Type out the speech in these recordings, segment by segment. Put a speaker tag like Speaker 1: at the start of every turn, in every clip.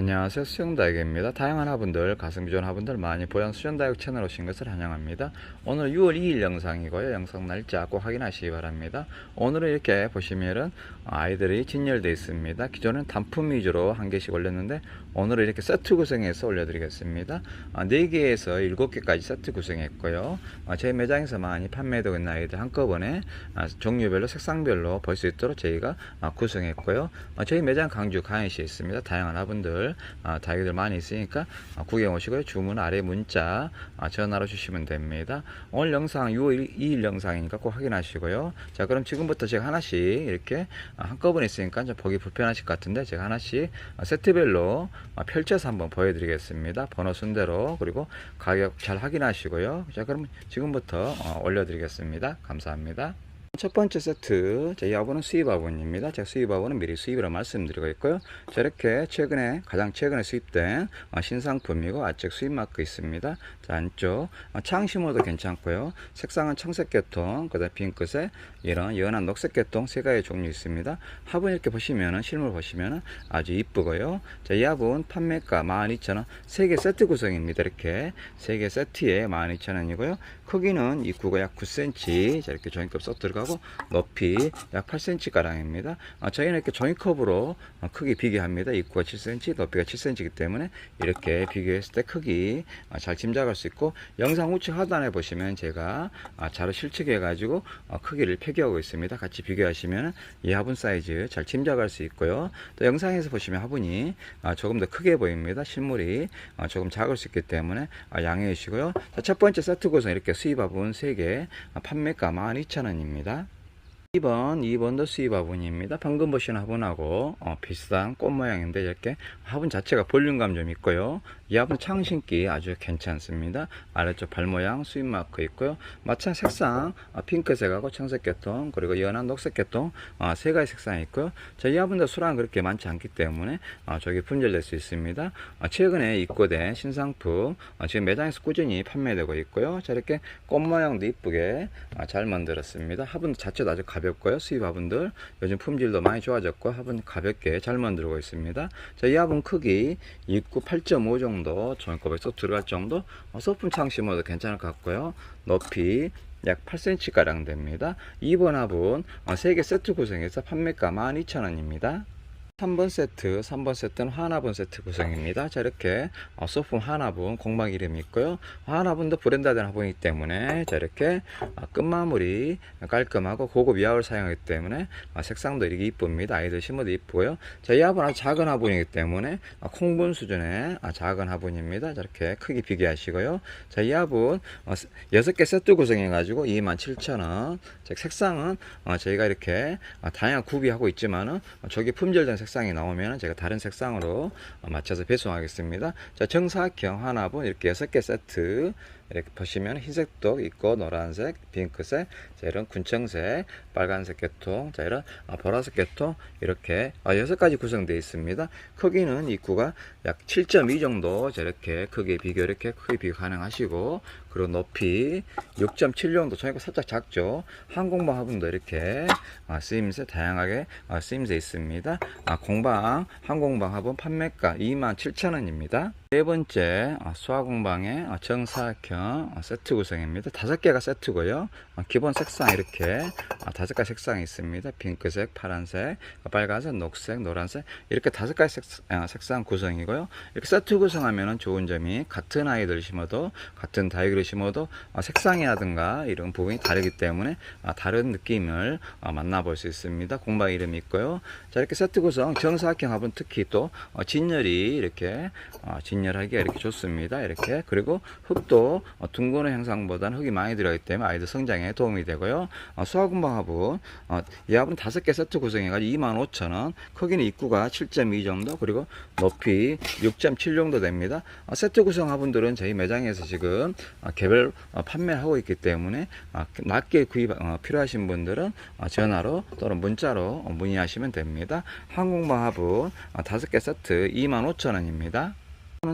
Speaker 1: 안녕하세요. 수영다육입니다. 다양한 화분들 좋은 화분들 많이 보양 수영다육 채널 오신 것을 환영합니다. 오늘 6월 2일 영상이고요. 영상 날짜 꼭 확인하시기 바랍니다. 오늘은 이렇게 보시면은 아이들이 진열되어 있습니다. 기존은 단품 위주로 한 개씩 올렸는데 오늘은 이렇게 세트 구성해서 올려드리겠습니다. 아, 4개에서 7개까지 세트 구성했고요. 아, 제 매장에서 많이 판매되고 있는 아이들 한꺼번에 아, 종류별로 색상별로 볼 수 있도록 저희가 아, 구성했고요. 아, 저희 매장 강주 가연시에 있습니다. 다양한 화분들 아, 다육이들 많이 있으니까 아, 구경 오시고요. 주문 아래 문자 아, 전화로 주시면 됩니다. 오늘 영상 6월 2일 영상이니까 꼭 확인하시고요. 자 그럼 지금부터 제가 하나씩 이렇게 아, 한꺼번에 있으니까 좀 보기 불편하실 것 같은데 제가 하나씩 아, 세트별로 아, 펼쳐서 한번 보여드리겠습니다. 번호 순대로. 그리고 가격 잘 확인하시고요. 자 그럼 지금부터 어, 올려드리겠습니다. 감사합니다 첫 번째 세트 저희 화분은 수입 화분입니다. 제가 수입 화분은 미리 수입이라 말씀드리고 있고요. 저렇게 최근에 가장 최근에 수입된 어, 신상품이고 아직 수입 마크 있습니다. 자 안쪽 어, 창심호도 괜찮고요. 색상은 청색 계통, 그다음 핑크색, 이런 연한 녹색 계통 세 가지 종류 있습니다. 화분 이렇게 보시면은 실물 보시면은 아주 이쁘고요. 자, 이 화분 판매가 12,000원, 세개 세트 구성입니다. 이렇게 세개 세트에 12,000원이고요. 크기는 입구가 약 9cm, 자, 이렇게 종이컵 쏙 들어가 고 높이 약 8cm 가량입니다. 아, 저희는 이렇게 종이컵으로 어, 크기 비교합니다. 입구가 7cm, 높이가 7cm이기 때문에 이렇게 비교했을 때 크기 아, 잘 짐작할 수 있고 영상 우측 하단에 보시면 제가 아, 자료 실측해 가지고 어, 크기를 표기하고 있습니다. 같이 비교하시면 이 화분 사이즈 잘 짐작할 수 있고요. 또 영상에서 보시면 화분이 아, 조금 더 크게 보입니다. 실물이 아, 조금 작을 수 있기 때문에 아, 양해해 주시고요. 자, 첫 번째 세트 구성 이렇게 수입 화분 3개 아, 판매가 12,000원입니다. 2번, 2번도 수입 화분입니다. 방금 보신 화분하고 어, 비슷한 꽃 모양인데 이렇게 화분 자체가 볼륨감 좀 있고요. 이 화분 창 신기 아주 괜찮습니다. 아래쪽 발 모양 수입 마크 있고요. 마찬 색상 어, 핑크색하고 청색 계통 그리고 연한 녹색 계통 어, 세 가지 색상이 있고요. 자, 이 화분도 수량은 그렇게 많지 않기 때문에 어, 저기 분절될 수 있습니다. 어, 최근에 입고된 신상품 어, 지금 매장에서 꾸준히 판매되고 있고요. 자, 이렇게 꽃 모양도 이쁘게 어, 잘 만들었습니다. 화분 자체도 아주 가볍 고요. 수입 화분들 요즘 품질도 많이 좋아졌고 화분 가볍게 잘 만들고 있습니다. 자, 이 화분 크기 입구 8.5 정도 종이컵에 쏙 들어갈 정도 어, 소품 창 심어도 괜찮을 것 같고요. 높이 약 8cm 가량 됩니다. 2번 화분 어, 3개 세트 구성해서 판매가 12,000원입니다. 3번 세트, 3번 세트는 하나분 세트 구성입니다. 자, 이렇게 어, 소품 하나분 공방 이름이 있고요. 하나분도 브랜드된 화분이기 때문에 자, 이렇게 어, 끝마무리 깔끔하고 고급 위아를 사용하기 때문에 어, 색상도 이렇게 이쁩니다. 아이들 심어도 이쁘고요. 자, 이 화분 아주 작은 화분이기 때문에 어, 콩분 수준의 아, 작은 화분입니다. 자, 이렇게 크기 비교하시고요. 자, 이 화분 어, 6개 세트 구성해가지고 27,000원. 즉, 색상은 어, 저희가 이렇게 어, 다양한 구비하고 있지만은 어, 저기 품절된 색상 이 나오면 제가 다른 색상으로 어, 맞춰서 배송하겠습니다. 자, 정사각형 하나분 이렇게 6개 세트 이렇게 보시면 흰색도 있고 노란색, 핑크색, 자, 이런 군청색, 빨간색 계통, 자 이런 아, 보라색 계통 이렇게 아, 여섯 가지 구성되어 있습니다. 크기는 입구가 약 7.2 정도 저렇게 크기 비교 이렇게 크기 비교 가능하시고 그리고 높이 6.7 정도 저희가 살짝 작죠. 항공방 화분도 이렇게 아, 쓰임새 다양하게 아, 쓰임새 있습니다. 아, 공방 항공방 화분 판매가 27,000원입니다. 네 번째 아, 수화공방의 아, 정사각형 아, 세트 구성입니다. 다섯 개가 세트고요. 아, 기본 색상 이렇게 아, 다섯 가지 색상이 있습니다. 핑크색, 파란색, 빨간색, 녹색, 노란색 이렇게 다섯 가지 색, 아, 색상 구성이고요. 이렇게 세트 구성하면 좋은 점이 같은 아이들 심어도 같은 다육이를 심어도 아, 색상이라든가 이런 부분이 다르기 때문에 아, 다른 느낌을 아, 만나볼 수 있습니다. 공방 이름이 있고요. 자 이렇게 세트 구성 정사각형 화분 특히 또 어, 진열이 이렇게 어, 진열하기가 이렇게 좋습니다. 이렇게 그리고 흙도 어, 둥근의 형상보다는 흙이 많이 들어가기 때문에 아이들 성장에 도움이 되고요. 어, 수화군방 화분 어, 이 화분 다섯 개 세트 구성해가지고 25,000원 크기는 입구가 7.2 정도 그리고 높이 6.7 정도 됩니다. 어, 세트 구성 화분들은 저희 매장에서 지금 어, 개별 어, 판매하고 있기 때문에 어, 낮게 구입 어, 필요하신 분들은 어, 전화로 또는 문자로 어, 문의하시면 됩니다. 항공방 화분 어, 다섯 개 세트 25,000원입니다.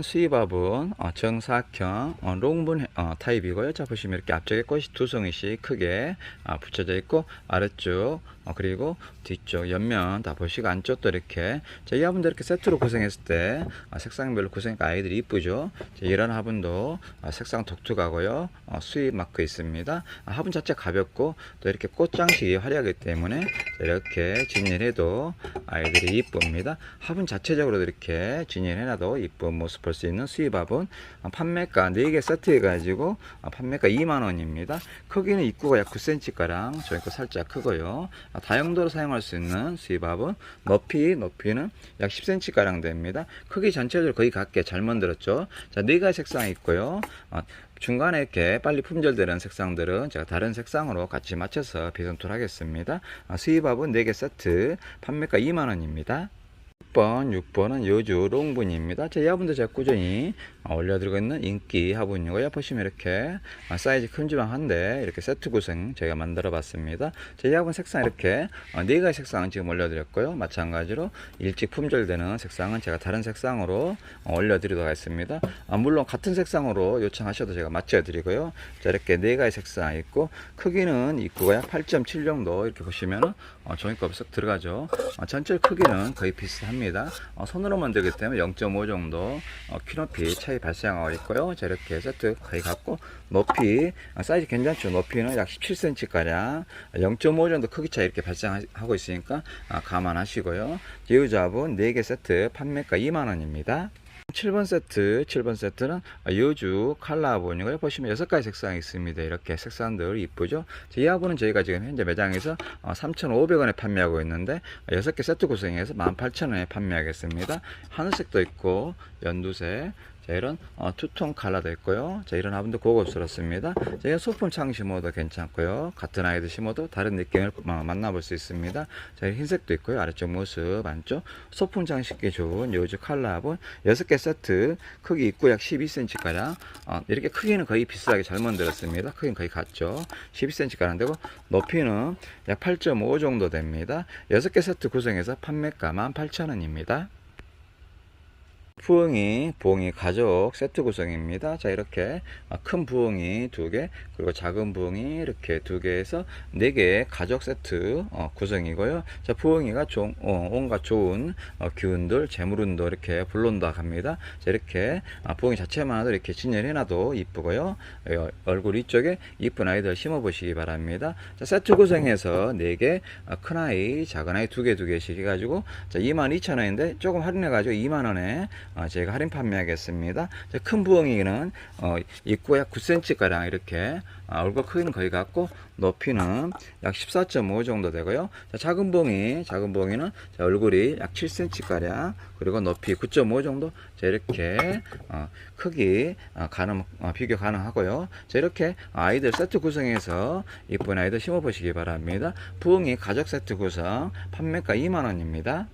Speaker 1: 수입화분 어, 정사각형 어, 롱분 어, 타입이고요. 자 보시면 이렇게 앞쪽에 꽃이 두 송이씩 크게 아, 붙여져 있고 아래쪽 어, 그리고 뒤쪽 옆면 다 보시고 안쪽도 이렇게 자, 이 화분도 이렇게 세트로 구성했을 때 아, 색상별로 구성하니까 아이들이 이쁘죠. 자, 이런 화분도 아, 색상 독특하고요. 어, 수입 마크 있습니다. 아, 화분 자체 가볍고 또 이렇게 꽃장식이 화려하기 때문에 자, 이렇게 진열해도 아이들이 이쁩니다. 화분 자체적으로도 이렇게 진열해놔도 이쁜 모습 볼 수 있는 수입 화분 아, 판매가 4개 세트 해가지고 아, 판매가 2만원입니다. 크기는 입구가 약 9cm가량 저희 거 살짝 크고요. 아, 다용도로 사용할 수 있는 수입 화분 높이 높이는 약 10cm가량 됩니다. 크기 전체적으로 거의 같게 잘 만들었죠. 자, 네 가지 색상이 있고요. 아, 중간에 이렇게 빨리 품절되는 색상들은 제가 다른 색상으로 같이 맞춰서 배송토를 하겠습니다. 아, 수입합은 4개 세트 판매가 2만원입니다. 6번, 6번은 여주 롱분입니다. 제 화분도 제가 꾸준히 어, 올려드리고 있는 인기 화분이고요. 보시면 이렇게 어, 사이즈 큼지막한데 이렇게 세트 구성 저희가 만들어 봤습니다. 제 화분 색상 이렇게 어, 네 가지 색상은 지금 올려드렸고요. 마찬가지로 일찍 품절되는 색상은 제가 다른 색상으로 어, 올려드리도록 하겠습니다. 아, 물론 같은 색상으로 요청하셔도 제가 맞춰드리고요. 자, 이렇게 네 가지 색상 있고 크기는 입구가 약 8.7 정도 이렇게 보시면은 어, 종이컵 쏙 들어가죠. 어, 전체 크기는 거의 비슷합니다. 어, 손으로 만들기 때문에 0.5 정도 어, 키높이 차이 발생하고 있고요. 자, 이렇게 세트 거의 같고 높이 어, 사이즈 괜찮죠. 높이는 약 17cm 가량 0.5 정도 크기 차이 이렇게 발생하고 있으니까 아, 감안하시고요. 제휴잡은 4개 세트 판매가 2만 원입니다. 7번 세트, 7번 세트는 여주 칼라본이고요. 보시면 6가지 색상이 있습니다. 이렇게 색상들 이쁘죠? 자, 이 화분은 저희가 지금 현재 매장에서 3,500원에 판매하고 있는데 6개 세트 구성해서 18,000원에 판매하겠습니다. 하늘색도 있고 연두색 자, 이런 어, 투톤 칼라도 있고요. 자, 이런 화분도 고급스럽습니다. 자, 이런 소품 창 심어도 괜찮고요. 같은 아이들 심어도 다른 느낌을 어, 만나볼 수 있습니다. 자, 흰색도 있고요. 아래쪽 모습 안쪽 소품 장식기 좋은 요즈 칼라 화분 6개 세트 크기 입구 약 12cm가량 어, 이렇게 크기는 거의 비슷하게 잘 만들었습니다. 크기는 거의 같죠. 12cm가량 되고 높이는 약 8.5 정도 됩니다. 6개 세트 구성해서 판매가 18,000원입니다. 부엉이, 부엉이 가족 세트 구성입니다. 자, 이렇게 아, 큰 부엉이 두 개, 그리고 작은 부엉이 이렇게 두 개에서 네 개의 가족 세트 어, 구성이고요. 자, 부엉이가 종, 어, 온갖 좋은 어, 기운들, 재물운도 이렇게 불러온다 합니다. 자, 이렇게 아, 부엉이 자체만으로 이렇게 진열해놔도 이쁘고요. 어, 얼굴 이쪽에 이쁜 아이들 심어보시기 바랍니다. 자, 세트 구성해서 네 개, 아, 큰 아이, 작은 아이 두 개, 두 개씩 해가지고 자, 22,000원인데 조금 할인해가지고 2만원에 어, 저희가 할인 판매하겠습니다. 자, 큰 부엉이는 어, 입구에 약 9cm가량 이렇게 아, 얼굴 크기는 거의 같고 높이는 약 14.5 정도 되고요. 자, 작은 부엉이, 작은 부엉이는 자, 얼굴이 약 7cm가량 그리고 높이 9.5 정도 자, 이렇게 어, 크기 어, 가능 어, 비교 가능하고요. 자, 이렇게 아이들 세트 구성해서 이쁜 아이들 심어 보시기 바랍니다. 부엉이 가족 세트 구성 판매가 2만 원입니다.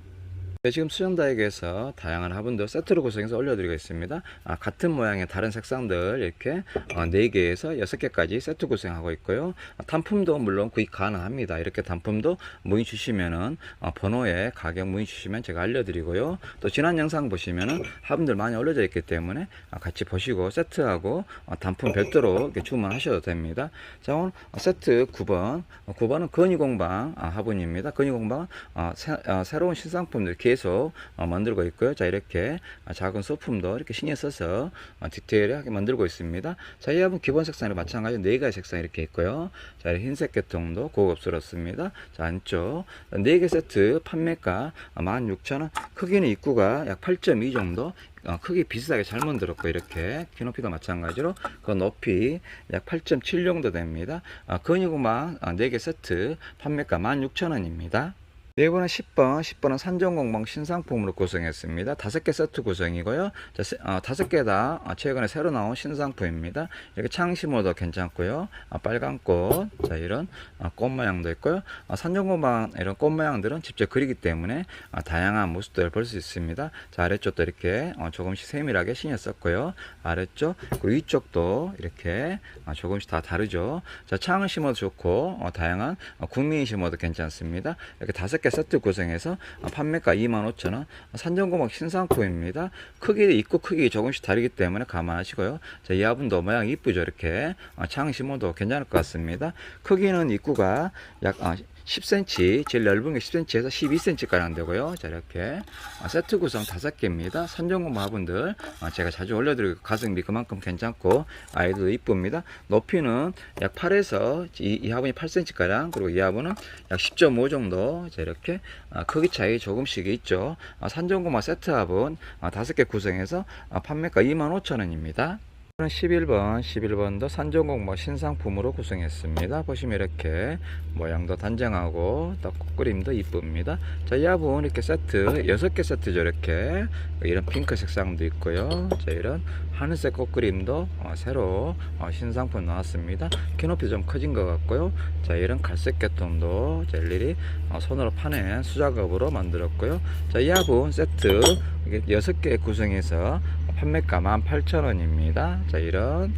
Speaker 1: 네, 지금 수정 다육에서 다양한 화분들 세트로 구성해서 올려드리겠습니다. 아, 같은 모양의 다른 색상들 이렇게 어, 4개에서 6개까지 세트 구성하고 있고요. 아, 단품도 물론 구입 가능합니다. 이렇게 단품도 문의 주시면은 어, 번호에 가격 문의 주시면 제가 알려드리고요. 또 지난 영상 보시면은 화분들 많이 올려져 있기 때문에 아, 같이 보시고 세트하고 어, 단품 별도로 주문하셔도 됩니다. 자 오늘 어, 세트 9번 어, 9번은 건의공방 아, 화분입니다. 건의공방은 어, 새, 어, 새로운 신상품들 계속 어, 만들고 있고요. 자 이렇게 어, 작은 소품도 이렇게 신경 써서 어, 디테일하게 만들고 있습니다. 자 이 화분 기본 색상이 마찬가지로 네 가지 색상 이렇게 있고요. 자 흰색 계통도 고급스럽습니다. 자 안쪽 네 개 세트 판매가 16,000원 크기는 입구가 약 8.2 정도 어, 크기 비슷하게 잘 만들었고 이렇게 키높이도 마찬가지로 그 높이 약 8.7 정도 됩니다. 어, 근육망 4개 세트 판매가 16,000원입니다. 네 번은 10번, 10번은 산정공방 신상품으로 구성했습니다. 다섯 개 세트 구성이고요. 자, 세- 어, 다섯 개다 최근에 새로 나온 신상품입니다. 이렇게 창 심어도 괜찮고요. 아, 빨간 꽃, 자 이런 아, 꽃 모양도 있고요. 아, 산정공방 이런 꽃 모양들은 직접 그리기 때문에 아, 다양한 모습들을 볼 수 있습니다. 자 아래쪽도 이렇게 어, 조금씩 세밀하게 신경 썼고요. 아래쪽 그리고 위쪽도 이렇게 아, 조금씩 다 다르죠. 자 창을 심어도 좋고 어, 다양한 어, 국민이 심어도 괜찮습니다. 이렇게 다섯 개 세트 구성해서 어, 판매가 25,000원. 산정고막 신상품입니다. 크기 입구 크기 조금씩 다르기 때문에 감안하시고요. 자, 이 화분도 모양이 이쁘죠. 이렇게 어, 창 심어도 괜찮을 것 같습니다. 크기는 입구가 약 어, 10cm, 제일 넓은 게 10cm에서 12cm가량 되고요. 자, 이렇게 어, 세트 구성 5개입니다. 선정공마분들 어, 제가 자주 올려드리고 가성비 그만큼 괜찮고 아이도 이쁩니다. 높이는 약 8에서 이, 이 화분이 8cm가량 그리고 이 화분은 약 10.5 정도 자, 이렇게 어, 크기 차이 조금씩 있죠. 어, 산정고마 세트 화분 어, 5개 구성해서 어, 판매가 25,000원입니다. 11번, 11번도 산정공모 신상품으로 구성했습니다. 보시면 이렇게 모양도 단정하고 또 꽃그림도 이쁩니다. 자, 이 화분 이렇게 세트, 6개 세트죠. 이렇게 이런 핑크 색상도 있고요. 자, 이런 하늘색 꽃그림도 어, 새로 어, 신상품 나왔습니다. 키높이 좀 커진 것 같고요. 자, 이런 갈색 계통도 자, 일일이 어, 손으로 파낸 수작업으로 만들었고요. 자, 이 화분 세트 이게 6개 구성해서 판매가 18,000원입니다. 자, 이런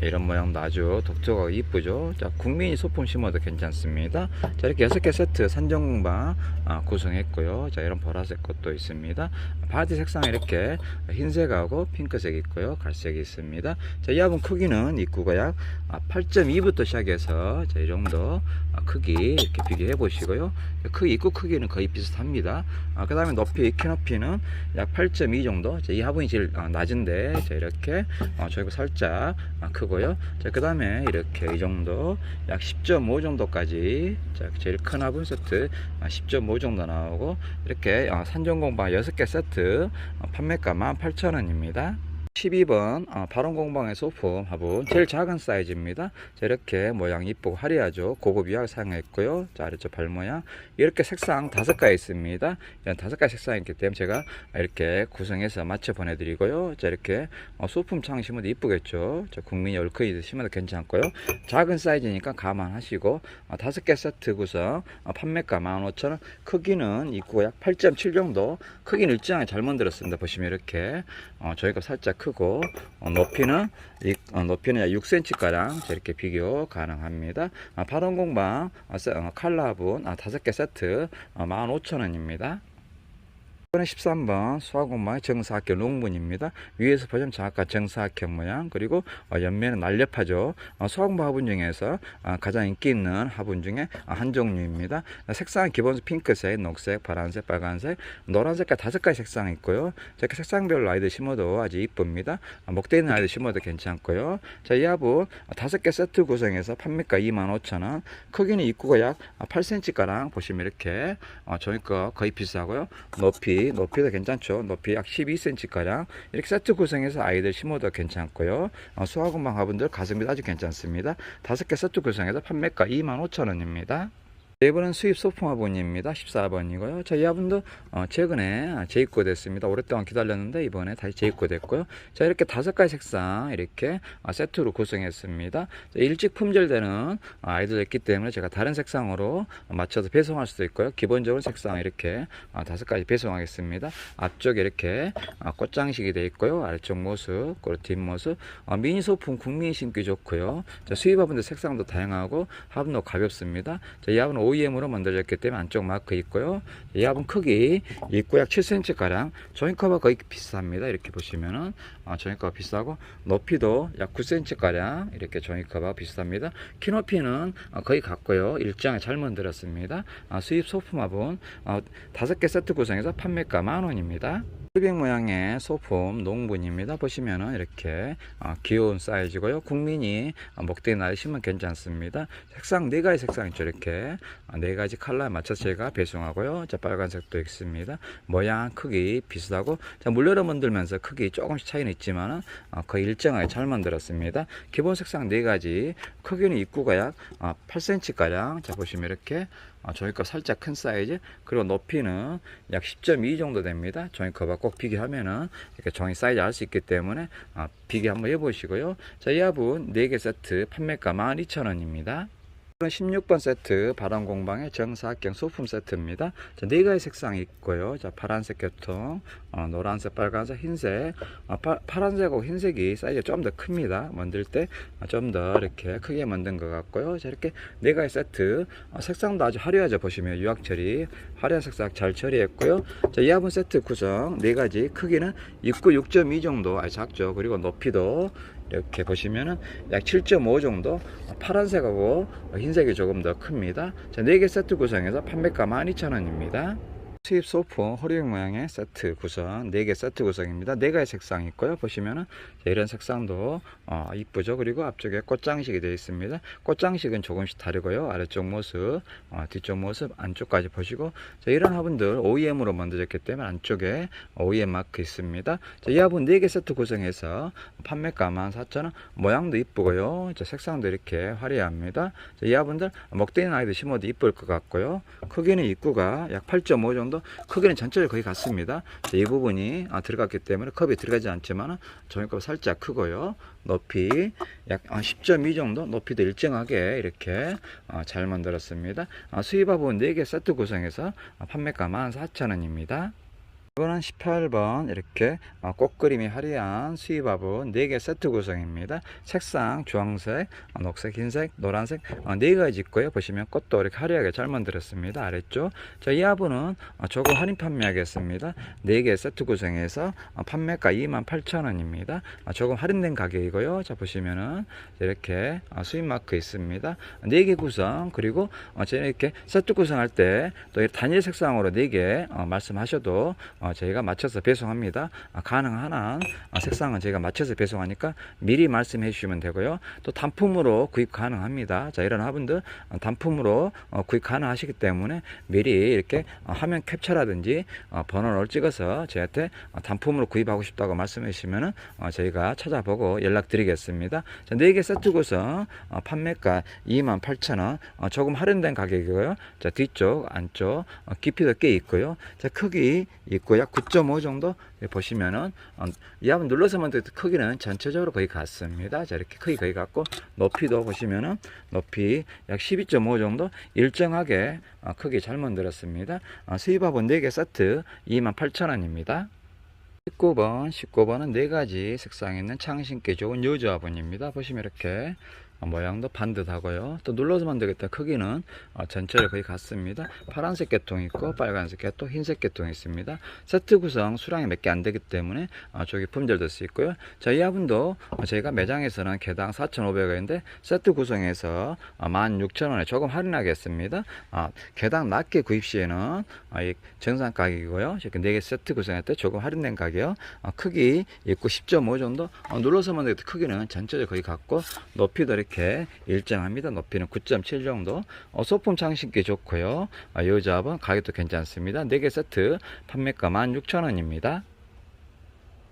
Speaker 1: 이런 모양도 아주 독특하고 이쁘죠. 자, 국민이 소품 심어도 괜찮습니다. 자, 이렇게 6개 세트 산정공방 아, 구성했고요. 자, 이런 보라색 것도 있습니다. 바디 색상이 이렇게 흰색하고 핑크색이 있고요. 갈색이 있습니다. 자, 이 화분 크기는 입구가 약 8.2부터 시작해서 자, 이 정도 아, 크기 이렇게 비교해 보시고요. 크 입구 크기는 거의 비슷합니다. 그 다음에 높이, 키 높이는 약 8.2 정도. 자, 이 화분이 제일 아, 낮은데, 자, 이렇게 어, 저희가 살짝 아, 크고요. 자, 그 다음에 이렇게 이 정도, 약 10.5 정도까지, 자, 제일 큰 화분 세트 아, 10.5 정도 나오고, 이렇게 어, 산정공방 6개 세트 어, 판매가 18,000원입니다. 12번 어, 발원공방의 소품 화분 제일 작은 사이즈입니다. 자, 이렇게 모양 이쁘고 화려하죠. 고급 유화를 사용했고요. 자, 아래쪽 발 모양 이렇게 색상 다섯 가지 있습니다. 다섯 가지 색상이 있기 때문에 제가 이렇게 구성해서 맞춰 보내드리고요. 자, 이렇게 어, 소품 창 심어도 이쁘겠죠. 자, 국민이 얼큰이 심어도 괜찮고요. 작은 사이즈니까 감안하시고 어, 다섯 개 세트 구성 어, 판매가 15,000원 크기는 입구가 약8.7 정도 크기는 일정하게 잘 만들었습니다. 보시면 이렇게 어, 저희가 살짝 크고 어, 높이는 이, 어, 높이는 약 6cm 가량 이렇게 비교 가능합니다. 아, 발원 공방 어, 칼라분 아, 5개 세트 어, 15,000원입니다. 이번에 13번 수화공방의 정사각형 롱문입니다. 위에서 보시면 정확한 정사각형 모양 그리고 어, 옆면은 날렵하죠. 어, 수화공방 화분 중에서 어, 가장 인기 있는 화분 중에 어, 한 종류입니다. 어, 색상은 기본 핑크색, 녹색, 파란색, 빨간색, 노란색까지 다섯 가지 색상이 있고요. 이렇게 색상별로 아이들 심어도 아주 이쁩니다. 어, 목대 있는 아이들 심어도 괜찮고요. 자, 이 화분 어, 다섯 개 세트 구성해서 판매가 25,000원. 크기는 입구가 약 8cm가량 보시면 이렇게 어, 저희 거 거의 비슷하고요. 높이 높이도 괜찮죠. 높이 약 12cm가량 이렇게 세트 구성해서 아이들 심어도 괜찮고요. 어, 수화공방 화분들 가성비도 아주 괜찮습니다. 다섯 개 세트 구성해서 판매가 25,000원입니다. 이번엔 수입 소품 화분입니다. 14번이고요. 자, 이 화분도 어, 최근에 재입고 됐습니다. 오랫동안 기다렸는데 이번에 다시 재입고 됐고요. 자, 이렇게 다섯 가지 색상 이렇게 어, 세트로 구성했습니다. 자, 일찍 품절되는 어, 아이들 있기 때문에 제가 다른 색상으로 어, 맞춰서 배송할 수도 있고요. 기본적으로 색상 이렇게 어, 다섯 가지 배송하겠습니다. 앞쪽에 이렇게 어, 꽃장식이 되어 있고요. 아래쪽 모습, 그리고 뒷모습. 어, 미니 소품 국민 신기 좋고요. 자, 수입 화분들 색상도 다양하고 화분도 가볍습니다. 자, 이 화분은 OEM으로 만들어졌기 때문에 안쪽 마크 있고요. 이 화분 크기 입구 약 7cm 가량. 조인커가 거의 비슷합니다. 이렇게 보시면은 어, 조인커가 비슷하고 높이도 약 9cm 가량 이렇게 조인커가 비슷합니다. 키 높이는 어, 거의 같고요. 일정에 잘 만들었습니다. 아, 수입 소품 화분 어, 다섯 개 세트 구성해서 판매가 만 원입니다. 흑백 모양의 소품 농분입니다. 보시면은 이렇게 어, 귀여운 사이즈고요. 국민이 어, 목대에 날리시면 괜찮습니다. 색상 네 가지 색상 있죠. 이렇게 어, 네 가지 컬러에 맞춰서 제가 배송하고요. 자 빨간색도 있습니다. 모양 크기 비슷하고 자 물레로 만들면서 크기 조금씩 차이는 있지만은 어, 거의 일정하게 잘 만들었습니다. 기본 색상 네 가지 크기는 입구가 약 어, 8cm 가량. 자 보시면 이렇게 어, 거 살짝 큰 사이즈 그리고 높이는 약 10.2 정도 됩니다. 종이 컵과 꼭 비교하면은 이렇게 종이 사이즈 알 수 있기 때문에 아, 비교 한번 해보시고요. 자, 이 화분 4개 세트 판매가 12,000원입니다. 16번 세트 바람 공방의 정사각형 소품 세트입니다. 자, 네 가지 색상이 있고요. 자, 파란색 계통, 어, 노란색, 빨간색, 흰색. 어, 파, 파란색하고 흰색이 사이즈가 좀 더 큽니다. 만들 때 좀 더 이렇게 크게 만든 것 같고요. 자, 이렇게 네 가지 세트. 어, 색상도 아주 화려하죠. 보시면 유학 처리, 화려한 색상 잘 처리했고요. 자, 이 화분 세트 구성 네 가지 크기는 입구 6.2 정도 아주 작죠. 그리고 높이도 이렇게 보시면은 약 7.5 정도 파란색하고 흰색이 조금 더 큽니다. 자, 4개 세트 구성해서 판매가 12,000원입니다. 수입 소품 허리용 모양의 세트 구성 4개 세트 구성입니다. 4가지 색상이 있고요. 보시면은 자, 이런 색상도 어, 이쁘죠. 그리고 앞쪽에 꽃장식이 되어 있습니다. 꽃장식은 조금씩 다르고요. 아래쪽 모습, 어, 뒤쪽 모습, 안쪽까지 보시고 자, 이런 화분들 OEM으로 만들어졌기 때문에 안쪽에 OEM 마크 있습니다. 자, 이 화분 4개 세트 구성해서 판매가 14,000원 모양도 이쁘고요. 자, 색상도 이렇게 화려합니다. 자, 이 화분들 먹대는 아이들 심어도 이쁠 것 같고요. 크기는 입구가 약 8.5 정도 크기는 전체적으로 거의 같습니다. 자, 이 부분이 아, 들어갔기 때문에 컵이 들어가지 않지만 종이컵 살짝 크고요. 높이 약 10.2 정도 높이도 일정하게 이렇게 어, 잘 만들었습니다. 아, 수입화분 4개 세트 구성해서 아, 판매가 14,000원입니다. 이거는 18번 이렇게 어, 꽃그림이 화려한 수입화분 4개 세트 구성입니다. 색상 주황색, 어, 녹색, 흰색, 노란색 어, 4가지 있고요. 보시면 꽃도 이렇게 화려하게 잘 만들었습니다. 아래쪽. 자, 이 화분은 어, 조금 할인 판매하겠습니다. 4개 세트 구성해서 어, 판매가 28,000원입니다. 어, 조금 할인된 가격이고요. 자, 보시면은 이렇게 어, 수입 마크 있습니다. 4개 구성 그리고 어, 저는 이렇게 세트 구성할 때 또 단일 색상으로 4개 어, 말씀하셔도 어, 저희가 맞춰서 배송합니다. 아, 가능한 한 아, 색상은 저희가 맞춰서 배송하니까 미리 말씀해 주시면 되고요. 또 단품으로 구입 가능합니다. 자, 이런 화분들 어, 단품으로 어, 구입 가능하시기 때문에 미리 이렇게 어, 화면 캡처라든지 어, 번호를 찍어서 저희한테 어, 단품으로 구입하고 싶다고 말씀해 주시면은 어, 저희가 찾아보고 연락드리겠습니다. 자, 4개 세트 구성 어, 판매가 28,000원 어, 조금 할인된 가격이고요. 자, 뒤쪽, 안쪽 어, 깊이도 꽤 있고요. 자, 크기 있고 약 9.5 정도 보시면은 어, 이 한번 눌러서만 돼도 크기는 전체적으로 거의 같습니다. 자, 이렇게 크기 거의 같고 높이도 보시면은 높이 약 12.5 정도 일정하게 어, 크기 잘 만들었습니다. 어, 수입화분 4개 세트 28,000원입니다. 19번, 19번은 네 가지 색상이 있는 창신기 좋은 요즈 화분입니다. 보시면 이렇게 어, 모양도 반듯하고요. 또 눌러서만 되겠다. 크기는 어, 전체를 거의 같습니다. 파란색 계통 있고 빨간색 계통, 흰색 계통 있습니다. 세트 구성 수량이 몇 개 안 되기 때문에 어, 저기 품절될 수 있고요. 자, 이 화분도 어, 저희가 매장에서는 개당 4,500원인데 세트 구성해서 어, 16,000원에 조금 할인하겠습니다. 아, 개당 낮게 구입 시에는 어, 이 정상 가격이고요. 이렇게 4개 세트 구성할 때 조금 할인된 가격. 어, 크기 있고 10.5 정도. 어, 눌러서만 되겠다. 크기는 전체적으로 거의 같고 높이도 이렇게 일정합니다. 높이는 9.7 정도. 어, 소품 장식기 좋고요. 어, 이 잡은 가격도 괜찮습니다. 4개 세트 판매가 16,000원입니다.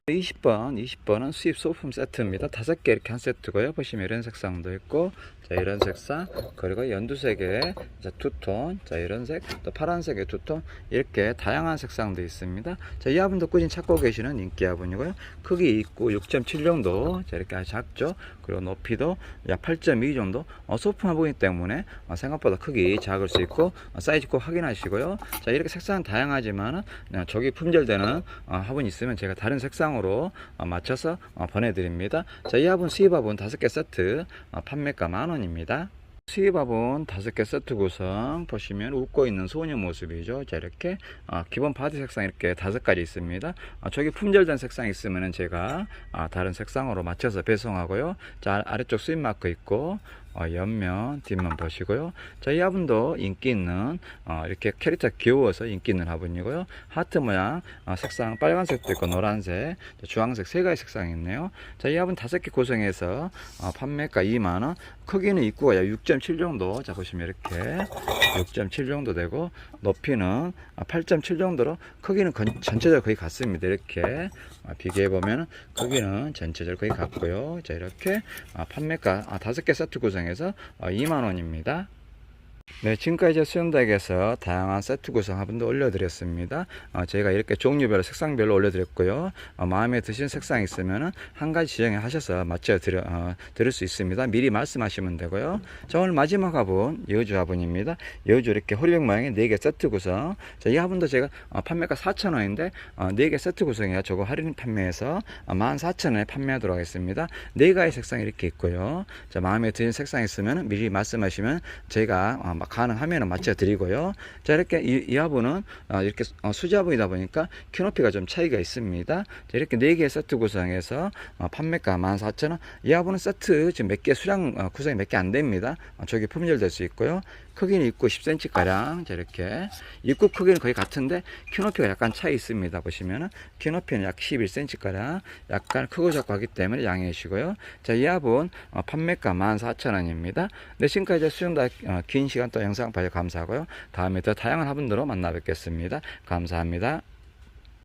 Speaker 1: 20번, 20번은 수입 소품 세트입니다. 다섯 개 이렇게 한 세트고요. 보시면 이런 색상도 있고, 자, 이런 색상, 그리고 연두색의 자, 투톤, 자, 이런 색, 또 파란색의 투톤, 이렇게 다양한 색상도 있습니다. 자, 이 화분도 꾸준히 찾고 계시는 인기 화분이고요. 크기 있고 6.7 정도, 자, 이렇게 아주 작죠. 그리고 높이도 약 8.2 정도, 어, 소품 화분이기 때문에 어, 생각보다 크기 작을 수 있고, 어, 사이즈 꼭 확인하시고요. 자, 이렇게 색상은 다양하지만은, 어, 저기 품절되는 어, 화분이 있으면 제가 다른 색상으로 어, 맞춰서 어, 보내드립니다. 자, 이 화분 수입 화분 다섯 개 세트 어, 판매가 만 원입니다. 수입화분 다섯 개 세트 구성 보시면 웃고 있는 소녀 모습이죠. 자 이렇게 어, 기본 바디 색상 이렇게 다섯 가지 있습니다. 어, 저기 품절된 색상 있으면은 제가 어, 다른 색상으로 맞춰서 배송하고요. 자 아래쪽 수입 마크 있고 어, 옆면 뒷면 보시고요. 자, 이 화분도 인기 있는 어, 이렇게 캐릭터 귀여워서 인기 있는 화분이고요. 하트 모양 어, 색상 빨간색도 있고 노란색, 주황색 세 가지 색상이 있네요. 자, 이 화분 다섯 개 구성해서 어, 판매가 2만 원. 크기는 입구가 6.7 정도. 자, 보시면 이렇게 6.7 정도 되고 높이는 8.7 정도로 크기는 건- 전체적으로 거의 같습니다. 이렇게 어, 비교해 보면 크기는 전체적으로 거의 같고요. 자, 이렇게 아, 판매가 아, 다섯 개 세트 구성 해서 어, 2만 원입니다. 네, 지금까지 수영닭에서 다양한 세트 구성 화분도 올려드렸습니다. 어, 저희가 이렇게 종류별로 색상별로 올려드렸고요. 어, 마음에 드신 색상 있으면은 한 가지 지정해 하셔서 맞춰 드려, 어, 드릴 수 있습니다. 미리 말씀하시면 되고요. 자, 오늘 마지막 화분, 여주 화분입니다. 여주 이렇게 호리병 모양의 4개 세트 구성. 자, 이 화분도 제가 어, 판매가 4,000원인데, 어, 4개 세트 구성이야 조금 할인 판매해서 어, 14,000원에 판매하도록 하겠습니다. 네 가지 색상 이렇게 있고요. 자, 마음에 드는 색상 있으면 미리 말씀하시면 저희가 어, 아, 막 가능하면 맞춰 드리고요. 자, 이렇게 이, 이 화분은 아, 이렇게 어, 수제 화분이다 보니까 키 높이가 좀 차이가 있습니다. 자, 이렇게 4개의 세트 구성해서 어, 판매가 14,000원. 이 화분은 세트 지금 몇 개 수량 어, 구성이 몇 개 안 됩니다. 어, 저기 품절될 수 있고요. 크기는 입구 10cm 가량 이렇게 입구 크기는 거의 같은데 키 높이가 약간 차이 있습니다. 보시면은 키 높이는 약 11cm 가량 약간 크고 작고 하기 때문에 양해해 주시고요. 자, 이 화분 어, 판매가 14,000원입니다. 네, 지금까지 수영다 어, 긴 시간 또 영상 봐주셔서 감사하고요. 다음에 더 다양한 화분으로 만나 뵙겠습니다. 감사합니다.